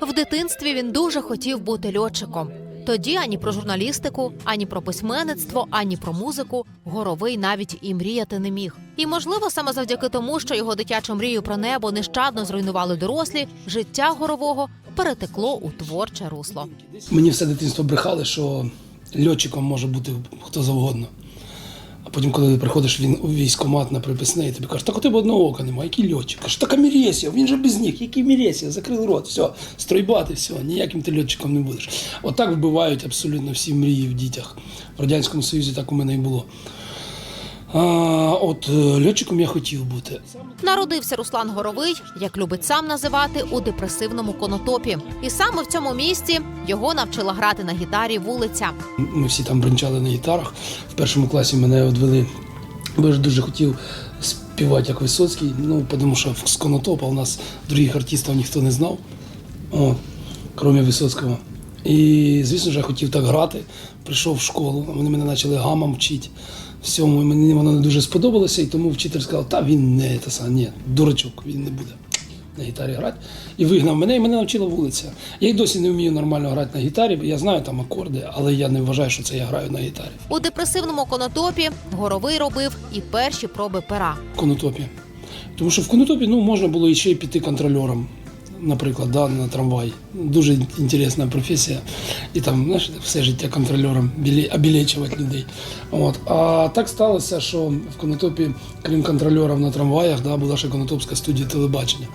В дитинстві він дуже хотів бути льотчиком. Тоді ані про журналістику, ані про письменництво, ані про музику горовий навіть і мріяти не міг. І можливо, саме завдяки тому, що його дитячу мрію про небо нещадно зруйнували дорослі, життя горового перетекло у творче русло. Мені все дитинство брехали, що льотчиком може бути хто завгодно. Потім, коли приходиш він у військкомат на приписне, і тобі кажуть, так у тебе одного ока немає, який льотчик? Кажеш, так Амірєсів, він же без них, який Мірєсів, закрив рот, все, стройбати, все, ніяким ти льотчиком не будеш. Отак вбивають абсолютно всі мрії в дітях. В Радянському Союзі так у мене і було. А, от е, льотчиком я хотів бути. Народився Руслан Горовий, як любить сам називати, у депресивному конотопі. І саме в цьому місці його навчила грати на гітарі вулиця. Ми всі там бринчали на гітарах. В першому класі мене відвели, бо я ж дуже хотів співати як Висоцький, ну, тому що з Конотопа у нас других артистів ніхто не знав, о, крім Висоцького. І, звісно ж, я хотів так грати. Прийшов в школу, вони мене почали гамам вчити. Всьому мені воно не дуже сподобалося, і тому вчитель сказав, та він не та сам, ні, дурачок, він не буде на гітарі грати. І вигнав мене, і мене навчила вулиця. Я й досі не вмію нормально грати на гітарі, бо я знаю там акорди, але я не вважаю, що це я граю на гітарі. У депресивному конотопі Горовий робив і перші проби пера. В конотопі. Тому що в конотопі ну, можна було і ще й піти контрольором, наприклад, да, на трамвай. Дуже інтересна професія. І там, знаєш, все життя контрольором обілечувати людей. От. А так сталося, що в конотопі, крім контрольорів на трамваях, да, була ще конотопська студія телебачення,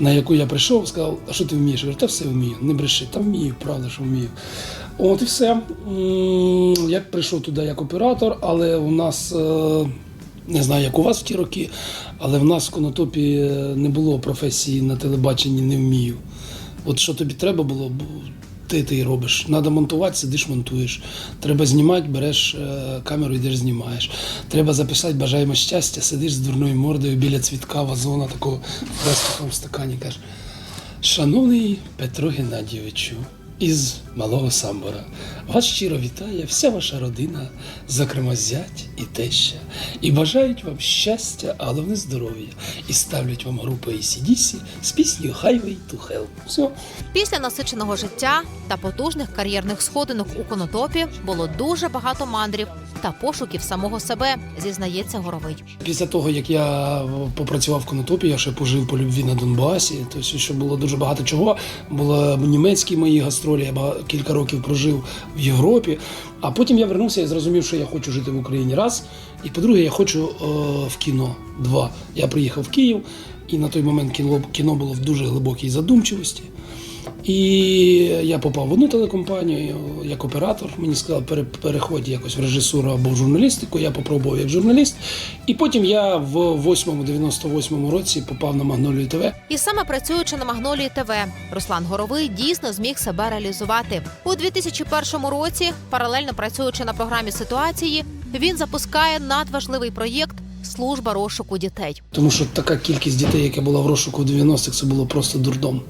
на яку я прийшов, сказав, а що ти вмієш? Я говорю, та все вмію, не бреши, та вмію, правда, що вмію. От і все. Я прийшов туди як оператор, але у нас. Не знаю, як у вас в ті роки, але в нас в Конотопі е, не було професії на телебаченні не вмію. От що тобі треба було, ти ти й робиш. Треба монтувати, сидиш, монтуєш. Треба знімати, береш е, камеру, йдеш, знімаєш. Треба записати бажаємо щастя, сидиш з дурною мордою біля цвітка, вазона, такого в стакані. Кажеш, шановний Петро Геннадійовичу, із малого самбора. Вас щиро вітає вся ваша родина, зокрема зять і теща, і бажають вам щастя, а головне здоров'я. І ставлять вам групу ACDC з піснею Highway to Hell. Все. Після насиченого життя та потужних кар'єрних сходинок у конотопі було дуже багато мандрів та пошуків самого себе, зізнається Горовий. Після того, як я попрацював в Конотопі, я ще пожив по любві на Донбасі. Тобто, ще було дуже багато чого. Були німецькі мої гастролі, я кілька років прожив в Європі. А потім я вернувся і зрозумів, що я хочу жити в Україні. Раз. І по-друге, я хочу е, в кіно. Два. Я приїхав в Київ, і на той момент кіно, кіно було в дуже глибокій задумчивості. І я попав в одну телекомпанію як оператор. Мені сказали, пере- переходь якось в режисуру або в журналістику. Я попробував як журналіст. І потім я в 8-98 році попав на Магнолію ТВ. І саме працюючи на Магнолії ТВ, Руслан Горовий дійсно зміг себе реалізувати у 2001 році. Паралельно працюючи на програмі ситуації, він запускає надважливий проєкт Служба розшуку дітей. Тому що така кількість дітей, яка була в розшуку в 90-х, це було просто дурдом.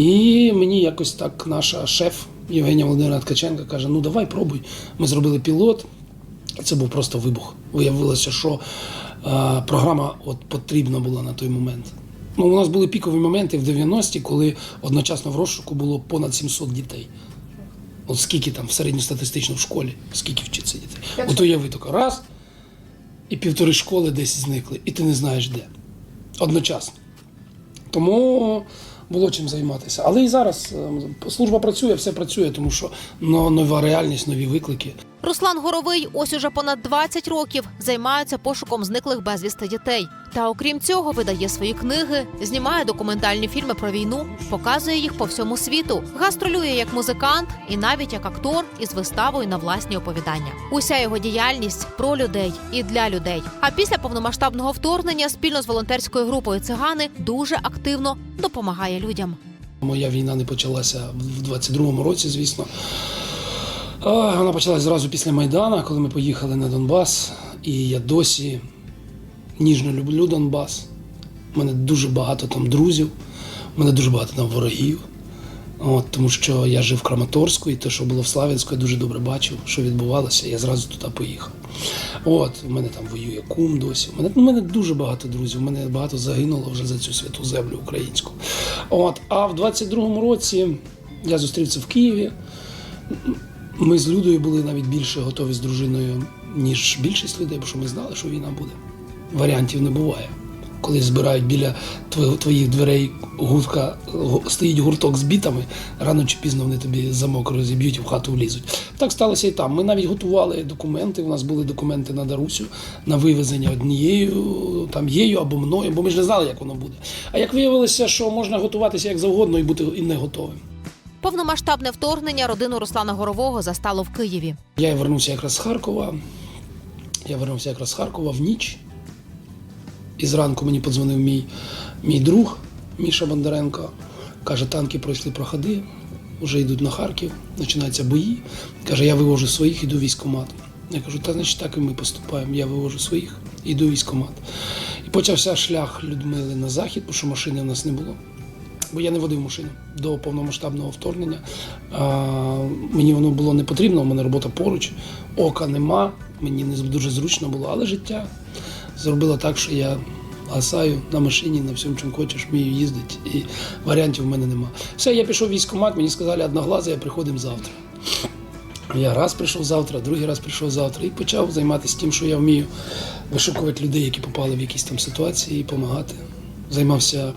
І мені якось так наша шеф Євгенія Володимирівна Ткаченка каже: ну давай пробуй. Ми зробили пілот. Це був просто вибух. Виявилося, що е, програма от потрібна була на той момент. Ну, у нас були пікові моменти в 90-ті, коли одночасно в розшуку було понад 700 дітей. От скільки там в середньостатистично в школі, скільки вчиться дітей. От уяви тако, раз, і півтори школи десь зникли, і ти не знаєш де. Одночасно. Тому було чим займатися. Але і зараз е, служба працює, все працює, тому що нова реальність, нові виклики. Руслан Горовий ось уже понад 20 років займається пошуком зниклих безвісти дітей. Та окрім цього, видає свої книги, знімає документальні фільми про війну, показує їх по всьому світу, гастролює як музикант і навіть як актор із виставою на власні оповідання. Уся його діяльність про людей і для людей. А після повномасштабного вторгнення спільно з волонтерською групою цигани дуже активно допомагає людям. Моя війна не почалася в 22-му році, звісно. Вона почалась зразу після Майдана, коли ми поїхали на Донбас. І я досі ніжно люблю Донбас. У мене дуже багато там друзів, у мене дуже багато там ворогів. От, тому що я жив в Краматорську, і те, що було в Славянську, я дуже добре бачив, що відбувалося. Я зразу туди поїхав. От, у мене там воює кум досі. У мене, у мене дуже багато друзів. У мене багато загинуло вже за цю святу землю українську. От, а в 22-му році я зустрів це в Києві. Ми з Людою були навіть більше готові з дружиною, ніж більшість людей, бо що ми знали, що війна буде. Варіантів не буває. Коли збирають біля твоїх, дверей гуртка, гу- стоїть гурток з бітами, рано чи пізно вони тобі замок розіб'ють в хату влізуть. Так сталося і там. Ми навіть готували документи. У нас були документи на Дарусю на вивезення однією, там єю або мною, бо ми ж не знали, як воно буде. А як виявилося, що можна готуватися як завгодно і бути і не готовим. Повномасштабне вторгнення родину Руслана Горового застало в Києві. Я вернувся якраз з Харкова. Я вернувся якраз з Харкова в ніч. І зранку мені подзвонив мій, мій друг Міша Бондаренко. Каже, танки пройшли проходи, вже йдуть на Харків, починаються бої. Каже, я вивожу своїх, іду військкомат. Я кажу, та значить так і ми поступаємо. Я вивожу своїх, іду військкомат. І почався шлях Людмили на захід, бо що машини в нас не було. Бо я не водив машину до повномасштабного вторгнення. А, мені воно було не потрібно, у мене робота поруч, ока нема, мені не дуже зручно було, але життя зробило так, що я гасаю на машині, на всьому, чим хочеш, вмію їздити, і варіантів в мене нема. Все, я пішов в військкомат, мені сказали одноглазий, приходимо завтра. Я раз прийшов завтра, другий раз прийшов завтра і почав займатися тим, що я вмію вишукувати людей, які попали в якісь там ситуації, і допомагати. Займався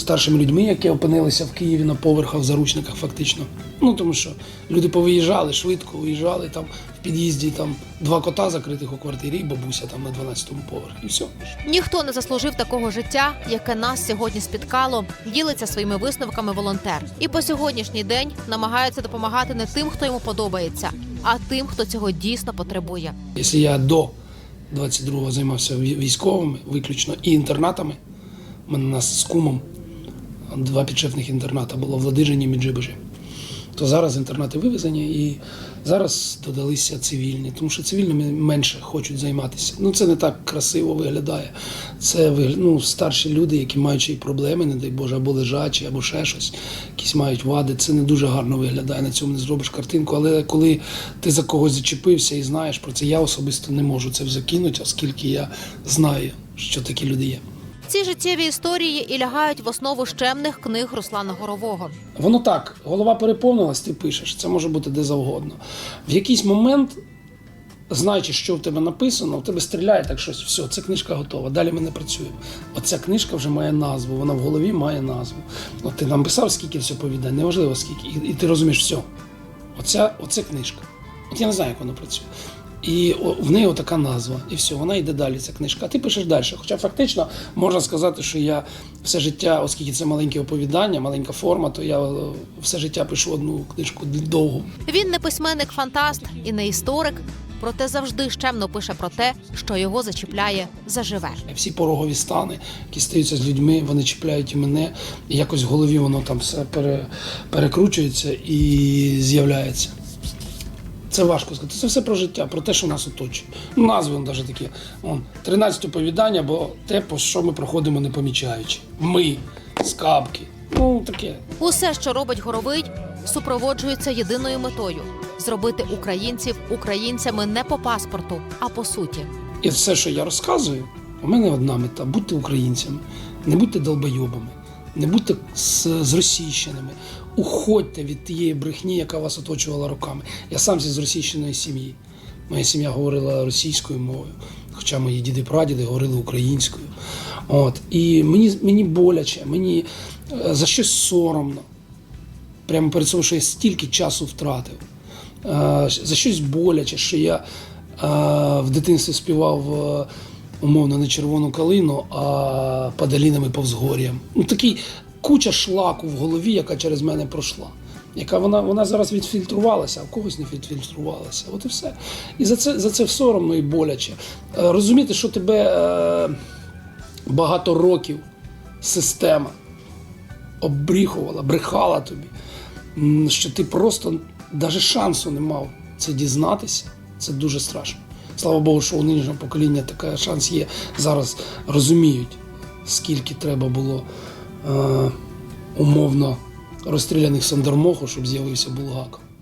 старшими людьми, які опинилися в Києві на поверхах, в заручниках, фактично. Ну тому що люди повиїжджали швидко, виїжджали там в під'їзді, там два кота закритих у квартирі, і бабуся там на 12-му поверхі. І все. Ніхто не заслужив такого життя, яке нас сьогодні спіткало. Ділиться своїми висновками волонтер. І по сьогоднішній день намагається допомагати не тим, хто йому подобається, а тим, хто цього дійсно потребує. Якщо я до 22-го займався військовими, виключно і інтернатами, мене нас з кумом два підшефних інтерната було в Ладижині і Меджибежі. То зараз інтернати вивезені і зараз додалися цивільні, тому що цивільними менше хочуть займатися. Ну це не так красиво виглядає. Це ну, старші люди, які мають проблеми, не дай Боже, або лежачі, або ще щось, якісь мають вади. Це не дуже гарно виглядає. На цьому не зробиш картинку. Але коли ти за когось зачепився і знаєш про це, я особисто не можу це закинути, оскільки я знаю, що такі люди є. Ці життєві історії і лягають в основу щемних книг Руслана Горового. Воно так, голова переповнилась, ти пишеш, це може бути де завгодно. В якийсь момент, знаючи, що в тебе написано, в тебе стріляє так щось, все, ця книжка готова. Далі ми не працюємо. Оця книжка вже має назву, вона в голові має назву. От ти нам писав, скільки все повідань, неважливо скільки, і, і ти розумієш, все, оця, оце книжка. От я не знаю, як воно працює. І в неї така назва, і все, вона йде далі, ця книжка. А ти пишеш далі. Хоча фактично можна сказати, що я все життя, оскільки це маленьке оповідання, маленька форма, то я е, все життя пишу одну книжку довгу. Він не письменник-фантаст і не історик, проте завжди щемно пише про те, що його зачіпляє заживе. Всі порогові стани, які стаються з людьми, вони чіпляють і мене. І якось в голові воно там все пере, перекручується і з'являється. Це важко сказати. Це все про життя, про те, що нас оточує. Ну, назви он навіть такі. Он, 13 оповідання, бо те, по що ми проходимо не помічаючи. Ми, скапки. Ну, таке. Усе, що робить горовий, супроводжується єдиною метою зробити українців українцями не по паспорту, а по суті. І все, що я розказую, у мене одна мета будьте українцями, не будьте долбойобами, не будьте з- зросійщеними. Уходьте від тієї брехні, яка вас оточувала роками. Я сам зі зросійщеної сім'ї. Моя сім'я говорила російською мовою, хоча мої діди прадіди говорили українською. От. І мені, мені боляче, мені е, за щось соромно. Прямо перед собою, що я стільки часу втратив. Е, За щось боляче, що я е, в дитинстві співав умовно не червону калину, а падалінами повзгор'ям. Ну такий куча шлаку в голові, яка через мене пройшла. Яка вона, вона зараз відфільтрувалася, а в когось не відфільтрувалася. От і все. І за це, за це соромно і боляче. Е, Розуміти, що тебе е, багато років система обріхувала, брехала тобі, що ти просто навіть шансу не мав це дізнатися, це дуже страшно. Слава Богу, що у нинішнього покоління такий шанс є. Зараз розуміють, скільки треба було умовно розстріляних Сандермоху, щоб з'явився Булгаков.